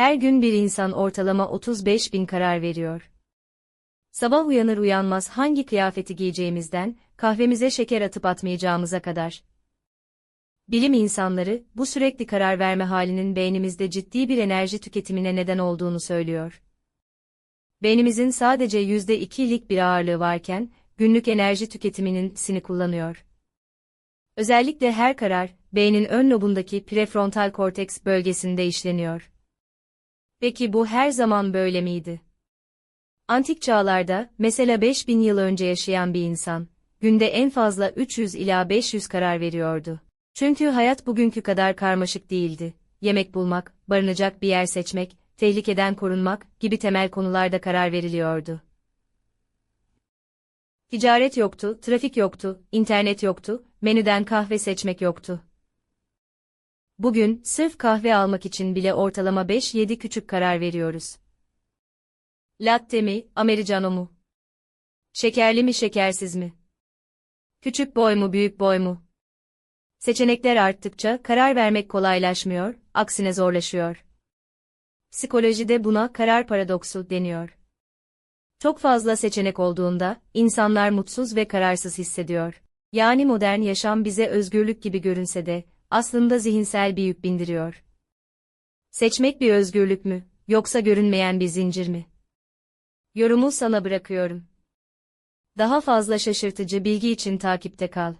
Her gün bir insan ortalama 35 bin karar veriyor. Sabah uyanır uyanmaz hangi kıyafeti giyeceğimizden, kahvemize şeker atıp atmayacağımıza kadar. Bilim insanları, bu sürekli karar verme halinin beynimizde ciddi bir enerji tüketimine neden olduğunu söylüyor. Beynimizin sadece %2'lik bir ağırlığı varken, günlük enerji tüketiminin sini kullanıyor. Özellikle her karar, beynin ön lobundaki prefrontal korteks bölgesinde işleniyor. Peki bu her zaman böyle miydi? Antik çağlarda, mesela 5000 yıl önce yaşayan bir insan, günde en fazla 300 ila 500 karar veriyordu. Çünkü hayat bugünkü kadar karmaşık değildi. Yemek bulmak, barınacak bir yer seçmek, tehlikeden korunmak gibi temel konularda karar veriliyordu. Ticaret yoktu, trafik yoktu, internet yoktu, menüden kahve seçmek yoktu. Bugün, sırf kahve almak için bile ortalama 5-7 küçük karar veriyoruz. Latte mi, americano mu? Şekerli mi, şekersiz mi? Küçük boy mu, büyük boy mu? Seçenekler arttıkça karar vermek kolaylaşmıyor, aksine zorlaşıyor. Psikolojide buna karar paradoksu deniyor. Çok fazla seçenek olduğunda, insanlar mutsuz ve kararsız hissediyor. Yani modern yaşam bize özgürlük gibi görünse de, aslında zihinsel bir yük bindiriyor. Seçmek bir özgürlük mü, yoksa görünmeyen bir zincir mi? Yorumu sana bırakıyorum. Daha fazla şaşırtıcı bilgi için takipte kal.